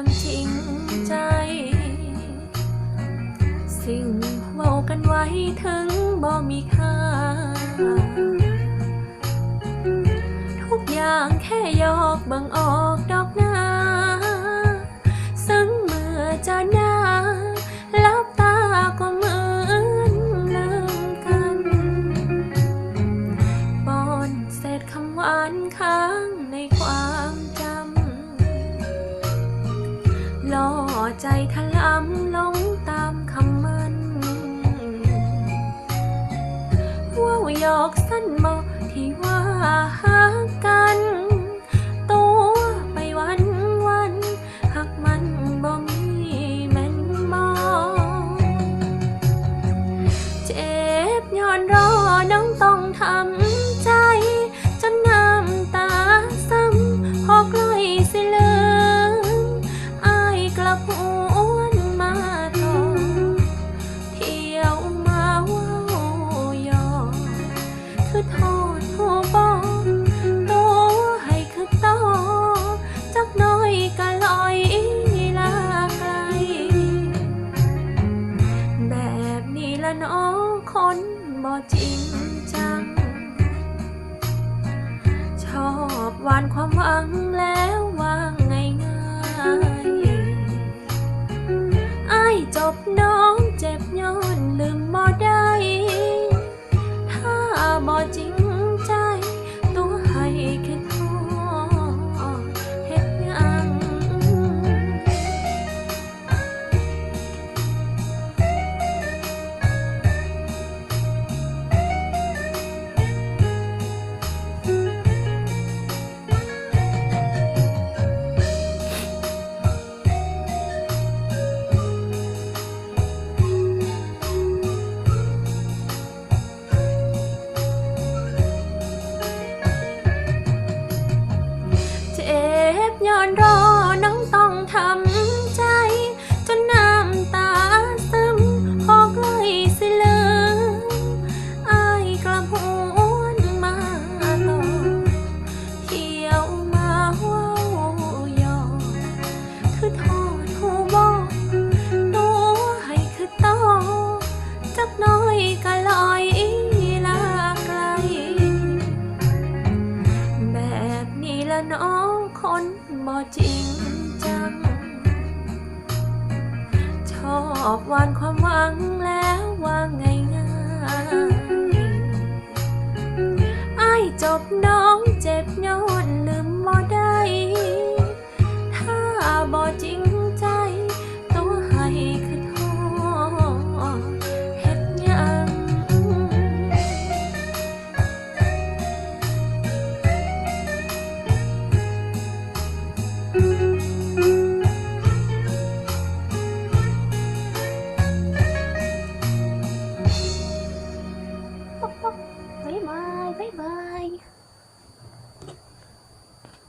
อย่างจริงใจ สิ่งเว้ากันไว้ถึงบ่มีค่า ทุกอย่างแค่หยอก ใจทะลำลงตามคำมันว่าหยอกสั้นบอกที่ว่าหากันตัวไปวันวันหักมันบ่มีแม่นบองเจ็บย้อนรอน้องต้องทำใจ คือโทษหัวบอกตัวให้คือตอจักน้อยก็ลอยลาไกล แบบนี้ละน้อคนบ่จริงจัง ชอบหวานความหวัง ย้อนรอน้องต้องทำใจ จนน้ำตาซึมพอใกล้สิลืมอายกลับหวนมาต่อเที่ยวมาว้าหยอกคือโทษหูบอกตัวให้คือต่อจักน้อยก็ลอยล จริงจัง ชอบหวานความหวังแล้วว่างง่ายๆอ้จบน้องเจ็บย้อนลืมบ่ได้